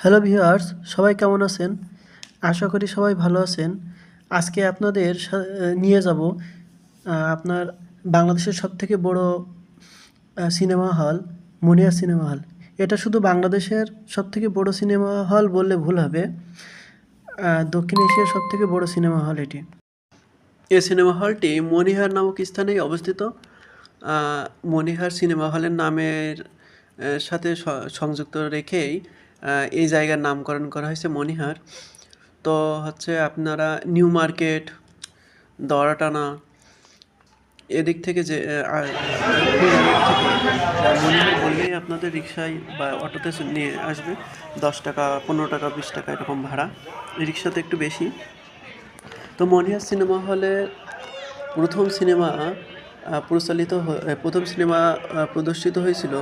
Hello viewers, সবাই কেমন আছেন? আশা করি সবাই ভালো আছেন। আজকে আপনাদের নিয়ে যাব আপনার বাংলাদেশের সবথেকে বড় সিনেমা হল, মুনিয়া সিনেমা হল। এটা শুধু বাংলাদেশের সবথেকে বড় সিনেমা হল বললে ভুল হবে। দক্ষিণ এশিয়ার সবথেকে বড় সিনেমা হল এটি। এই সিনেমা হলটি মনিহার নামক স্থানেই অবস্থিত। মনিহার সিনেমা হলের নামের সাথে সংযুক্ত রেখেই এই জায়গার নামকরণ করা হয়েছে মনিহার তো হচ্ছে আপনারা নিউ মার্কেট দরাটানা এদিক থেকে যে মনিহার বললেই আপনাদের রিক্সায় বা অটোতে নিয়ে আসবে। দশ টাকা, পনেরো টাকা, বিশ টাকা এরকম ভাড়া। রিক্সাতে একটু বেশি। তো মনিহার সিনেমা হলে প্রথম সিনেমা পরিচালিত প্রথম সিনেমা প্রদর্শিত হয়েছিল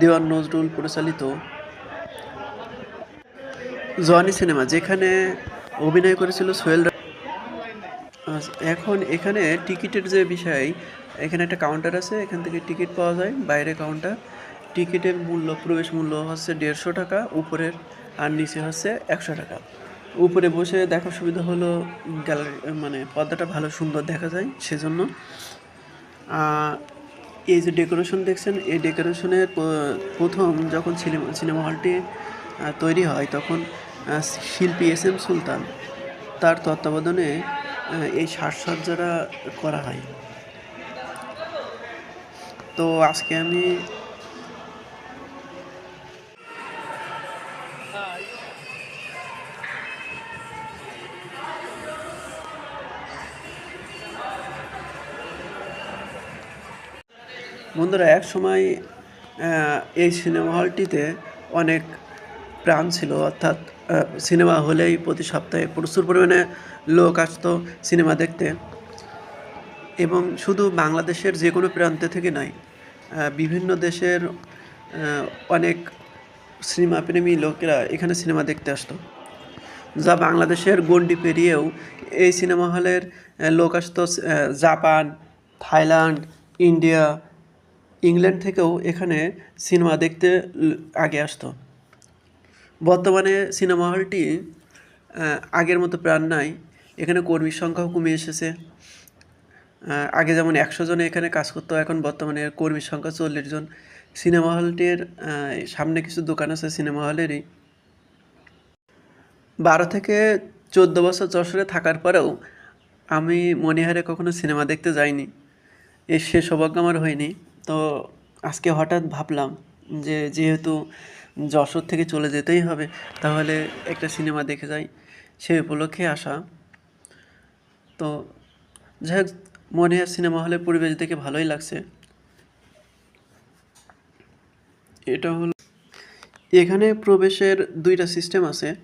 দেওয়ান নজরুল পরিচালিত। জওয়ানি সিনেমা, যেখানে অভিনয় করেছিল সোহেল এখন এখানে টিকিটের যে বিষয়, এখানে একটা কাউন্টার আছে, এখান থেকে টিকিট পাওয়া যায়, বাইরে কাউন্টার টিকিটের মূল্য, প্রবেশ মূল্য হচ্ছে দেড়শো টাকা, উপরের আর নিচে হচ্ছে একশো টাকা। উপরে বসে দেখার সুবিধা হলো গ্যালারি মানে পর্দাটা ভালো সুন্দর দেখা যায় সেজন্য। এই যে ডেকোরেশন দেখছেন, এই ডেকোরেশনের প্রথম যখন সিনেমা সিনেমা হলটি তৈরি হয়, তখন শিল্পী এস এম সুলতান, তার তত্ত্বাবধানে এই সাজসজ্জাটা করা হয়। তো আজকে আমি বন্ধুরা, এক সময় এই সিনেমা হলটিতে অনেক প্রাণ ছিল, অর্থাৎ সিনেমা হলেই প্রতি সপ্তাহে প্রচুর পরিমাণে লোক আসতো সিনেমা দেখতে। এবং শুধু বাংলাদেশের যে কোনো প্রান্তে থেকে নয় বিভিন্ন দেশের অনেক সিনেমা প্রেমী লোকেরা এখানে সিনেমা দেখতে আসতো। যা বাংলাদেশের গণ্ডি পেরিয়েও এই সিনেমা হলের লোক আসতো জাপান, থাইল্যান্ড, ইন্ডিয়া, ইংল্যান্ড থেকেও এখানে সিনেমা দেখতে আগে আসতো। বর্তমানে সিনেমা হলটি আগের মতো প্রাণ নাই। এখানে কর্মীর সংখ্যাও কমে এসেছে। আগে যেমন একশো জনে এখানে কাজ করতো, এখন বর্তমানে কর্মীর সংখ্যা চল্লিশ জন। সিনেমা হলটির সামনে কিছু দোকান আছে সিনেমা হলেরই। বারো থেকে চোদ্দ বছর যশোরে থাকার পরেও আমি মনিহারে কখনো সিনেমা দেখতে যাইনি। এর সে সৌভাগ্য আমার হয়নি। তো আজকে হঠাৎ ভাবলাম যে যেহেতু যশোর থেকে চলে যেতেই হবে। তাহলে একটা সিনেমা দেখে যাই। সেই উপলক্ষে আসা। তো যাই হোক মনিহার সিনেমা হলের পরিবেশ দেখে ভালোই লাগছে। এটা হলো এখানে প্রবেশের দুইটা সিস্টেম আছে।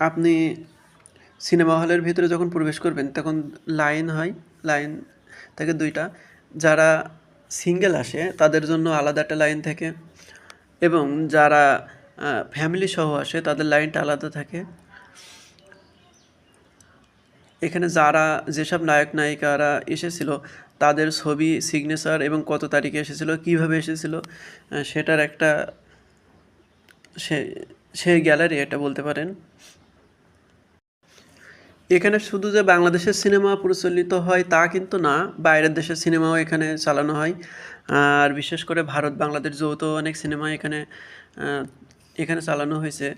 আপনি সিনেমা হলের ভিতরে যখন প্রবেশ করবেন, তখন লাইন হয়, লাইন থেকে দুইটা। যারা সিঙ্গেল আসে, তাদের জন্য আলাদা একটা লাইন থাকে। এবং যারা ফ্যামিলি সহ আসে, তাদের লাইনটা আলাদা থাকে। এখানে যারা, যেসব নায়ক, নায়িকারা এসেছিল, তাদের ছবি সিগনেচার এবং কত তারিখে এসেছিল, কীভাবে এসেছিল সেটার একটা সে সেই গ্যালারি এটা বলতে পারেন। এখানে শুধু যে বাংলাদেশের সিনেমা প্রচলিত হয় তা কিন্তু না, বাইরের দেশের সিনেমাও এখানে চালানো হয়। আর বিশেষ করে ভারত, বাংলাদেশ যৌথ অনেক সিনেমা এখানে এখানে চালানো হয়েছে।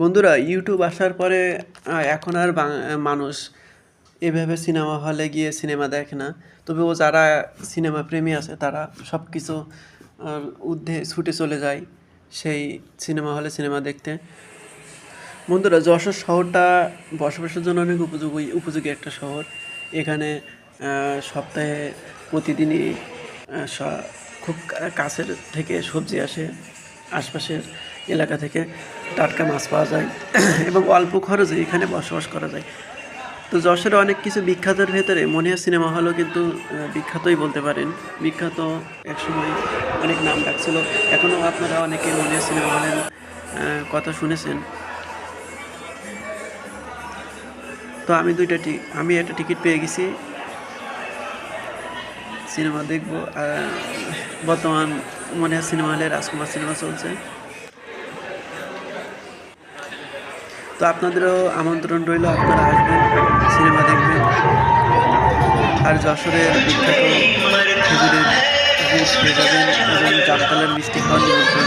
বন্ধুরা ইউটিউব আসার পরে এখন আর মানুষ এভাবে সিনেমা হলে গিয়ে সিনেমা দেখে না। তবুও যারা সিনেমা প্রেমী আছে, তারা সব কিছু ঊর্ধ্বে ছুটে চলে যায় সেই সিনেমা হলে সিনেমা দেখতে। বন্ধুরা, যশোর শহরটা বসবাসের জন্য অনেক উপযোগী উপযোগী একটা শহর। এখানে সপ্তাহে প্রতিদিনই খুব কাছের থেকে সবজি আসে, আশপাশের এলাকা থেকে টাটকা মাছ পাওয়া যায়, এবং অল্প খরচে এখানে বসবাস করা যায়। তো যশোরে অনেক কিছু বিখ্যাতের ভেতরে, মনিয়া সিনেমা হলও কিন্তু বিখ্যাতই বলতে পারেন। বিখ্যাত একসময় অনেক নাম ডাকছিল এখনও আপনারা অনেকে মনিয়া সিনেমা হলের কথা শুনেছেন। তো আমি দুইটা আমি একটা টিকিট পেয়ে গেছি। সিনেমা দেখব বর্তমান মনে হয় সিনেমা হলে রাজকুমার সিনেমা চলছে। তো আপনাদেরও আমন্ত্রণ রইল, আপনারা আসবেন, সিনেমা দেখবেন। আর যশোরের বিখ্যাত খেজুরের যাবেন এবং জামতলার মিষ্টি খাওয়ার নিমন্ত্রণ